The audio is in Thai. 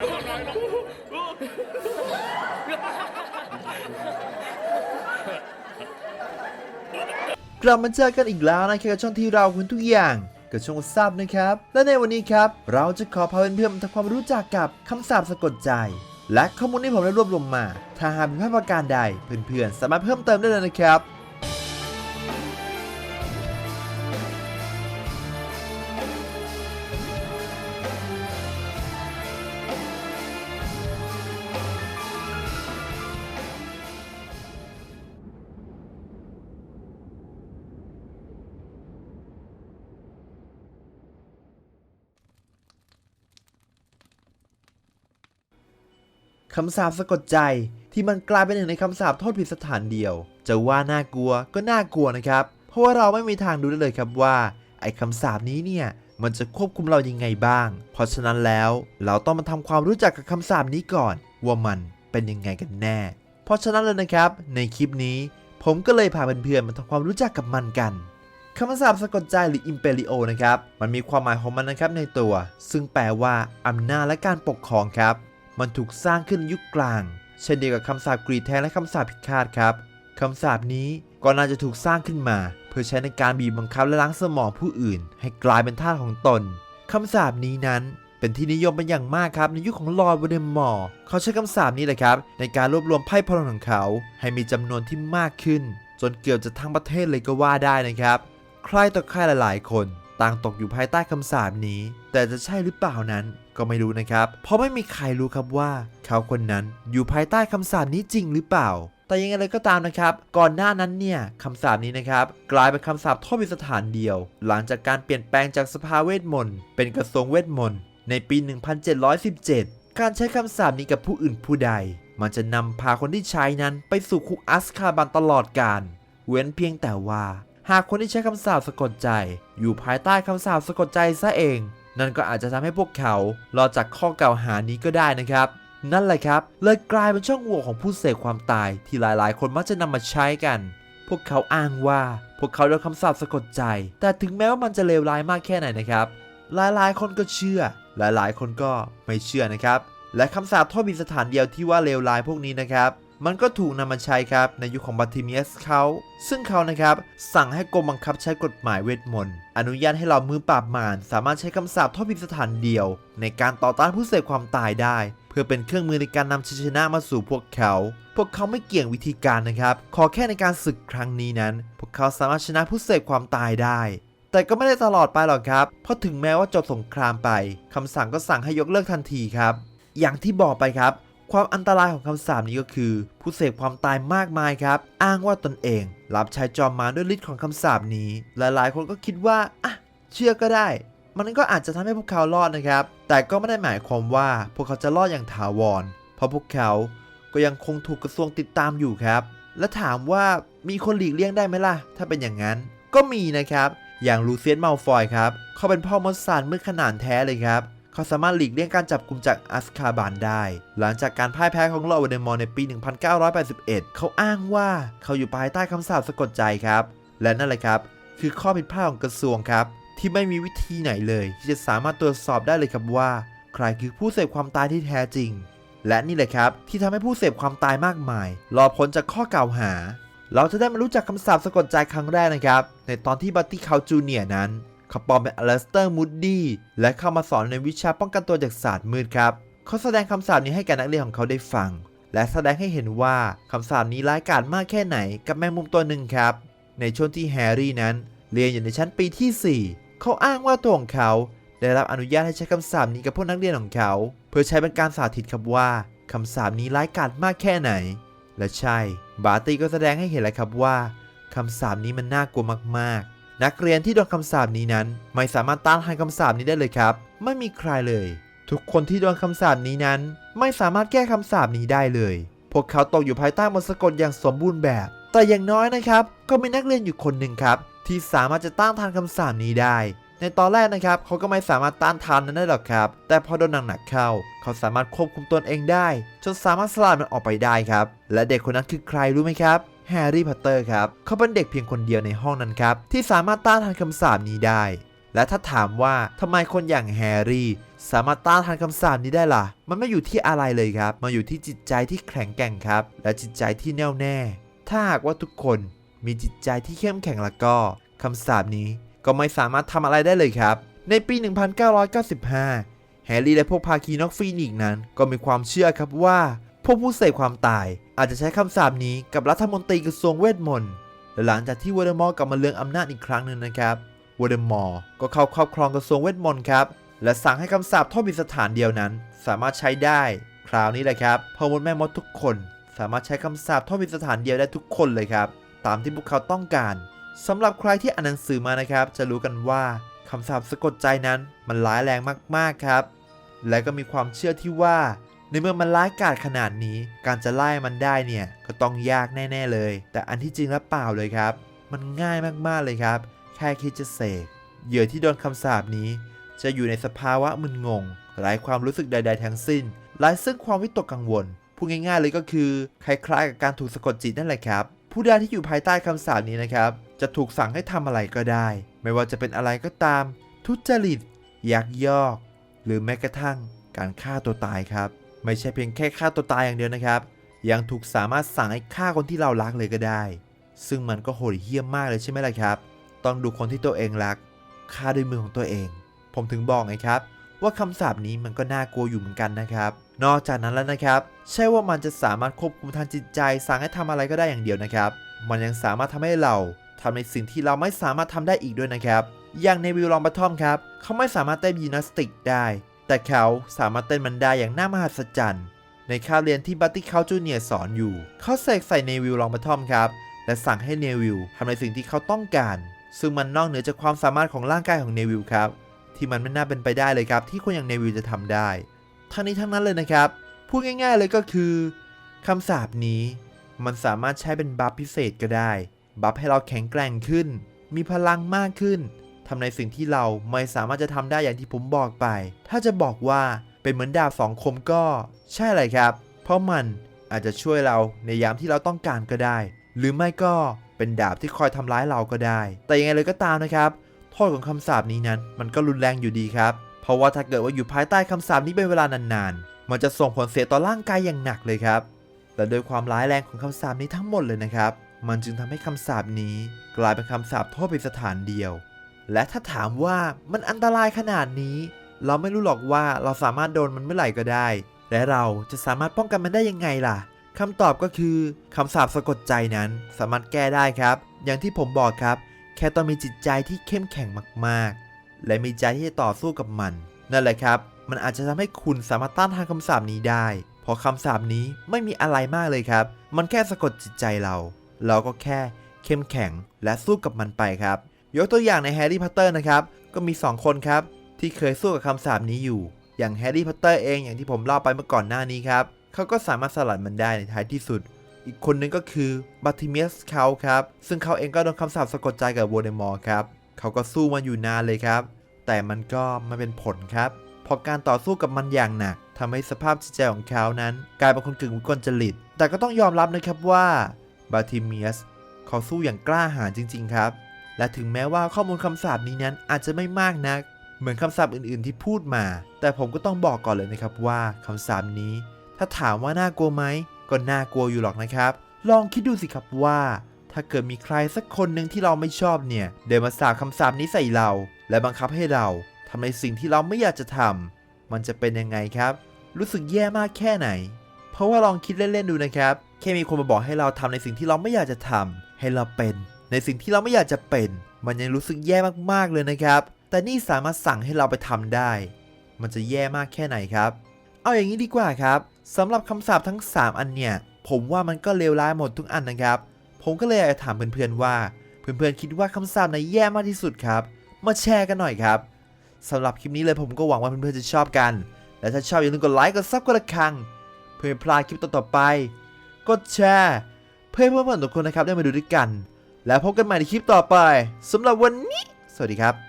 กลับมาเจอกันอีกแล้วนะครับกับช่องที่เราคุณทุกอย่างกับช่องทราบนะครับ และในวันนี้ครับ เราจะขอพาเพื่อนๆทำความรู้จักกับคำสาปสะกดใจ และข้อมูลที่ผมได้รวบรวมมา ถ้าหากมีพลาดประการใด เพื่อนๆ สามารถเพิ่มเติมได้เลยนะครับ คำสาปสะกดใจ ที่มันกลายเป็นหนึ่งในคำสาปโทษผิดสถานเดียว จะว่าน่ากลัวก็น่ากลัวนะครับ เพราะว่าเราไม่มีทางดูได้เลยครับว่า ไอ้คำสาปนี้เนี่ยมันจะควบคุมเรายังไงบ้าง เพราะฉะนั้นแล้วเราต้องมาทำความรู้จักกับคำสาปนี้ก่อน ว่ามันเป็นยังไงกันแน่ เพราะฉะนั้นเลยนะครับ ในคลิปนี้ ผมก็เลยพาเพื่อนๆมาทำความรู้จักกับมันกันคำสาปสะกดใจหรือ Imperio นะครับ มันมีความหมายของมันนะครับในตัว ซึ่งแปลว่าอำนาจและการปกครองครับ มันถูกสร้างขึ้นยุคกลาง เช่นเดียวกับคำสาปกรีแท้และคำสาปพิฆาตครับคำสาปนี้ก็น่าจะถูกสร้างขึ้นมา เพื่อใช้ในการบีบบังคับและล้างสมองผู้อื่น ให้กลายเป็นทาสของตนคำสาปนี้นั้นเป็นที่นิยมเป็นอย่างมากครับ ในยุคของลอร์ดวอเดมมอร์เขาใช้คำสาปนี้แหละครับ ในการรวบรวมไพ่พลังของเขา ให้มีจำนวนที่มากขึ้น จนเกือบจะทั้งประเทศเลยก็ว่าได้นะครับ ใครต่อใครหลาย ๆ คน ต่างตกอยู่ภายใต้คำสาปนี้ แต่จะใช่หรือเปล่านั้นก็ไม่รู้นะครับ เพราะไม่มีใครรู้ครับว่า เขาคนนั้นอยู่ภายใต้คำสาปนี้จริงหรือเปล่า แต่ยังไงเลยก็ตามนะครับ ก่อนหน้านั้นเนี่ยคำสาปนี้นะครับ กลายเป็นคำสาปโทษพิสถานเดียว หลังจากการเปลี่ยนแปลงจากสภาเวทมนต์เป็นกระทรวงเวทมนต์ในปี 1717 การใช้คำสาปนี้กับผู้อื่นผู้ใด มันจะนำพาคนที่ใช้นั้นไปสู่คุกอัสคาบันตลอดกาลเว้นเพียงแต่ว่า หากคนที่ใช้คำสาปสะกดใจ อยู่ภายใต้คำสาปสะกดใจซะเอง นั่นก็อาจจะทำให้พวกเขารอดจากข้อกล่าวหานี้ก็ได้นะครับ นั่นแหละครับ เลยกลายเป็นช่องโหว่ของผู้เสพความตายที่หลายๆ คนมักจะนำมาใช้กัน พวกเขาอ้างว่าพวกเขาโดนคำสาปสะกดใจ แต่ถึงแม้ว่ามันจะเลวร้ายมากแค่ไหนนะครับ หลายๆ คนก็เชื่อ หลายๆ คนก็ไม่เชื่อนะครับ และคำสาปโทษมีสถานเดียวที่ว่าเลวร้ายพวกนี้นะครับ มันก็ถูกนำมาใช้ครับในยุคขของบัติเมียสเขาซึ่งเขานะครับสั่งให้กรมบังคับใช้กฎหมายเวทมนต์อนุญาตให้เรามือปราบมารสามารถใช้คำสาปโทษผิดสถานเดียว ในการต่อต้านผู้เสพความตายได้ เพื่อเป็นเครื่องมือในการนำชัยชนะมาสู่พวกเขา พวกเขาไม่เกี่ยงวิธีการนะครับ ขอแค่ในการศึกครั้งนี้นั้น พวกเขาสามารถชนะผู้เสพความตายได้แต่ก็ไม่ได้ตลอดไปหรอกครับ เพราะถึงแม้ว่าจบสงครามไป คำสั่งก็สั่งให้ยกเลิกทันทีครับ อย่างที่บอกไปครับ ความอันตรายของคำสาปนี้ก็คือ ผู้เสพความตายมากมายครับ อ้างว่าตนเอง รับใช้จอมมารด้วยฤทธิ์ของคำสาปนี้หลายๆ คนก็คิดว่าอะเชื่อก็ได้ มันก็อาจจะทำให้พวกเขารอดนะครับ แต่ก็ไม่ได้หมายความว่าพวกเขาจะรอดอย่างถาวร เพราะพวกเขาก็ยังคงถูกกระทรวงติดตามอยู่ครับ และถามว่ามีคนหลีกเลี่ยงได้ไหมล่ะ ถ้าเป็นอย่างนั้น ก็มีนะครับ อย่างลูเซียนมัลฟอยครับ เขาเป็นพ่อมดซานมือขนาดแท้เลยครับ เขาสามารถหลีกเลี่ยงการจับกุมจากอัสคาบานได้ หลังจากการพ่ายแพ้ของลอร์ดวเดมอร์ในปี 1981 เขาอ้างว่าเขาอยู่ภายใต้คำสาปสะกดใจครับ และนั่นแหละครับ คือข้อผิดพลาดของกระทรวงครับ ที่ไม่มีวิธีไหนเลย ที่จะสามารถตรวจสอบได้เลยครับว่า ใครคือผู้เสพความตายที่แท้จริง และนี่แหละครับที่ทำให้ผู้เสพความตายมากมาย รอพ้นจากข้อกล่าวหา เราจะได้มารู้จักคำสาปสะกดใจครั้งแรกนะครับ ในตอนที่บัตตี้เคาจูเนียนั้น เขาปลอมเป็นอเลสเตอร์มูดดี้และเข้ามาสอนในวิชาป้องกันตัวจากศาสตร์มืดครับ เขาแสดงคำสาปนี้ให้กับนักเรียนของเขาได้ฟัง และแสดงให้เห็นว่าคำสาปนี้ร้ายกาจมากแค่ไหนกับแมงมุมตัวหนึ่งครับ ในช่วงที่แฮร์รี่นั้น เรียนอยู่ในชั้นปีที่ 4 เขาอ้างว่าตัวของเขาได้รับอนุญาตให้ใช้คำสาปนี้กับพวกนักเรียนของเขา เพื่อใช้เป็นการสาธิตครับว่าคำสาปนี้ร้ายกาจมากแค่ไหน และใช่ บาร์ตี้ก็แสดงให้เห็นแล้วครับว่าคำสาปนี้มันน่ากลัวมากๆ นักเรียนที่โดนคำสาปนี้นั้น ไม่สามารถต้านทานคำสาปนี้ได้เลยครับ ไม่มีใครเลย ทุกคนที่โดนคำสาปนี้นั้น ไม่สามารถแก้คำสาปนี้ได้เลย พวกเขาตกอยู่ภายใต้มนต์สะกดอย่างสมบูรณ์แบบ แต่อย่างน้อยนะครับ ก็มีนักเรียนอยู่คนหนึ่งครับ ที่สามารถจะต้านทานคำสาปนี้ได้ ในตอนแรกนะครับเขาก็ไม่สามารถต้านทานนั้นได้หรอกครับ แต่พอโดนหนักๆเข้า เขาสามารถควบคุมตนเองได้ จนสามารถสลัดมันออกไปได้ครับ และเด็กคนนั้นคือใครรู้ไหมครับ แฮร์รี่พอตเตอร์ครับ เขาเป็นเด็กเพียงคนเดียวในห้องนั้นครับ ที่สามารถต้านทานคำสาปนี้ได้ และถ้าถามว่าทำไมคนอย่างแฮร์รี่สามารถต้านทานคำสาปนี้ได้ล่ะ มันไม่อยู่ที่อะไรเลยครับ มันอยู่ที่จิตใจที่แข็งแกร่งครับ และจิตใจที่แน่วแน่ ถ้าหากว่าทุกคนมีจิตใจที่เข้มแข็งแล้วก็คำสาปนี้ก็ไม่สามารถทำอะไรได้เลยครับ ในปี 1995 แฮร์รี่และพวกภาคีนอกฟีนิกซ์นั้น ก็มีความเชื่อครับว่าพวกผู้เสพความตาย อาจจะใช้คำสาปนี้กับรัฐมนตรีกระทรวงเวทมนต์และหลังจากที่วอเดมอร์กลับมาเลืองอำนาจอีกครั้งหนึ่งนะครับวอเดมอร์ก็เข้าครอบครองกระทรวงเวทมนต์ครับและสั่งให้คำสาปโทษมีสถานเดียวนั้น สามารถใช้ได้ คราวนี้แหละครับพ่อมดแม่มดทุกคน สามารถใช้คำสาปโทษมีสถานเดียวได้ทุกคนเลยครับ ตามที่พวกเขาต้องการสำหรับใครที่อ่านหนังสือมานะครับ จะรู้กันว่าคำสาปสะกดใจนั้นมันร้ายแรงมากๆครับ และก็มีความเชื่อที่ว่า ในเมื่อมันร้ายกาจขนาดนี้ การจะไล่มันได้เนี่ยก็ต้องยากแน่ๆเลย แต่อันที่จริงแล้วเปล่าเลยครับ มันง่ายมากๆเลยครับ แค่คิดจะเสกเหยื่อที่โดนคำสาปนี้ จะอยู่ในสภาวะมึนงงไร้ความรู้สึกใด ๆ ทั้งสิ้นไร้ซึ่งความวิตกกังวลพูดง่ายๆเลยก็คือคล้ายๆกับการถูกสะกดจิตนั่นแหละครับ ผู้ใดที่อยู่ภายใต้คำสาปนี้นะครับ จะถูกสั่งให้ทำอะไรก็ได้ ไม่ว่าจะเป็นอะไรก็ตาม ทุจริตยักยอก หรือแม้กระทั่งการฆ่าตัวตายครับ ไม่ใช่เพียงแค่ฆ่าตัวตายอย่างเดียวนะครับ ยังถูกสามารถสั่งให้ฆ่าคนที่เรารักเลยก็ได้ ซึ่งมันก็โหดเหี้ยมมากเลยใช่ไหมล่ะครับ ต้องดูคนที่ตัวเองรักฆ่าด้วยมือของตัวเอง ผมถึงบอกไงครับ ว่าคำสาปนี้มันก็น่ากลัวอยู่เหมือนกันนะครับ นอกจากนั้นแล้วนะครับ ใช่ว่ามันจะสามารถควบคุมทางจิตใจสั่งให้ทำอะไรก็ได้อย่างเดียวนะครับ มันยังสามารถทำให้เราทำในสิ่งที่เราไม่สามารถทำได้อีกด้วยนะครับ อย่างในวิลลองบัตทอมครับ เขาไม่สามารถเต้นยิมนาสติกได้ แต่เขาสามารถเต้นมันได้อย่างน่ามหัศจรรย์ ในคาบเรียนที่บัตตี้เขาจูเนียร์สอนอยู่ เขาเสกใส่เนวิลลองบัตทอมครับ และสั่งให้เนวิลทำในสิ่งที่เขาต้องการ ซึ่งมันนอกเหนือจากความสามารถของร่างกายของเนวิลครับ ที่มันไม่น่าเป็นไปได้เลยครับ ที่คนอย่างเนวิลจะทำได้ ทั้งนี้ทั้งนั้นเลยนะครับ พูดง่าย ๆเลยก็คือคำสาปนี้ มันสามารถใช้เป็นบัฟพิเศษก็ได้ บัฟให้เราแข็งแกร่งขึ้น มีพลังมากขึ้น ทำในสิ่งที่เราไม่สามารถจะทำได้อย่างที่ผมบอกไป ถ้าจะบอกว่าเป็นเหมือนดาบสองคมก็ใช่เลยครับ เพราะมันอาจจะช่วยเราในยามที่เราต้องการก็ได้ หรือไม่ก็เป็นดาบที่คอยทำร้ายเราก็ได้ แต่ยังไงเลยก็ตามนะครับ โทษของคำสาปนี้นั้นมันก็รุนแรงอยู่ดีครับ เพราะว่าถ้าเกิดว่าอยู่ภายใต้คำสาปนี้เป็นเวลานานๆ มันจะส่งผลเสียต่อร่างกายอย่างหนักเลยครับและโดยความร้ายแรงของคำสาปนี้ทั้งหมดเลยนะครับ มันจึงทำให้คำสาปนี้ กลายเป็นคำสาปโทษเป็นสถานเดียว และถ้าถามว่ามันอันตรายขนาดนี้ เราไม่รู้หรอกว่าเราสามารถโดนมันเมื่อไหร่ก็ได้ และเราจะสามารถป้องกันมันได้ยังไงล่ะคำตอบก็คือคำสาปสะกดใจนั้นสามารถแก้ได้ครับ อย่างที่ผมบอกครับ แค่ต้องมีจิตใจที่เข้มแข็งมากๆ และมีใจที่จะต่อสู้กับมัน นั่นแหละครับ มันอาจจะทำให้คุณสามารถต้านทานคำสาปนี้ได้ เพราะคำสาปนี้ไม่มีอะไรมากเลยครับ มันแค่สะกดจิตใจเรา เราก็แค่เข้มแข็งและสู้กับมันไปครับ ยกตัวอย่างในแฮร์รี่พอตเตอร์นะครับ ก็มี 2 คนครับ ที่เคยสู้กับคำสาปนี้อยู่ อย่างแฮร์รี่พอตเตอร์เองอย่างที่ผมเล่าไปเมื่อก่อนหน้านี้ครับ เขาก็สามารถสลัดมันได้ในท้ายที่สุด อีกคนนึงก็คือบัตติเมียสเขาครับ ซึ่งเขาเองก็โดนคำสาปสะกดใจกับโวลเดมอร์ครับ เขาก็สู้มันอยู่นานเลยครับ แต่มันก็ไม่เป็นผลครับพราะการต่อสู้กับมันอย่างหนักทำให้สภาพจิตใจของเขานั้น กลายเป็นคนกึ่งวิกลจริต แต่ก็ต้องยอมรับนะครับว่าบัตติเมียสเขาสู้อย่างกล้าหาญจริง ๆ ครับ และถึงแม้ว่าข้อมูลคำสาปนี้นั้นอาจจะไม่มากนัก เหมือนคำสาปอื่นๆที่พูดมา แต่ผมก็ต้องบอกก่อนเลยนะครับว่าคำสาปนี้ ถ้าถามว่าน่ากลัวไหมก็น่ากลัวอยู่หรอกนะครับ ลองคิดดูสิครับว่า ถ้าเกิดมีใครสักคนหนึ่งที่เราไม่ชอบเนี่ย เดินมาสาปคำสาปนี้ใส่เรา และบังคับให้เราทำในสิ่งที่เราไม่อยากจะทำมันจะเป็นยังไงครับ รู้สึกแย่มากแค่ไหน เพราะว่าลองคิดเล่นๆดูนะครับ แค่มีคนมาบอกให้เราทำในสิ่งที่เราไม่อยากจะทำให้เราเป็น ในสิ่งที่เราไม่อยากจะเป็น มันยังรู้สึกแย่มากๆเลยนะครับ แต่นี่สามารถสั่งให้เราไปทำได้ มันจะแย่มากแค่ไหนครับ เอาอย่างนี้ดีกว่าครับสำหรับคำสาปทั้ง 3 อันเนี่ย ผมว่ามันก็เลวร้ายหมดทุกอันนะครับ ผมก็เลยอยากจะถามเพื่อนๆว่า เพื่อนๆคิดว่าคำสาปไหนแย่มากที่สุดครับ มาแชร์กันหน่อยครับสำหรับคลิปนี้เลยผมก็หวังว่าเพื่อนๆจะชอบกัน และถ้าชอบอย่าลืมกดไลค์ กดซับ กดกระฆัง เพื่อไม่พลาดคลิปต่อๆไป กดแชร์ เพื่อเพื่อนๆทุกคนนะครับได้มาดูด้วยกัน แล้วพบกันใหม่ในคลิปต่อไปสำหรับวันนี้ สวัสดีครับ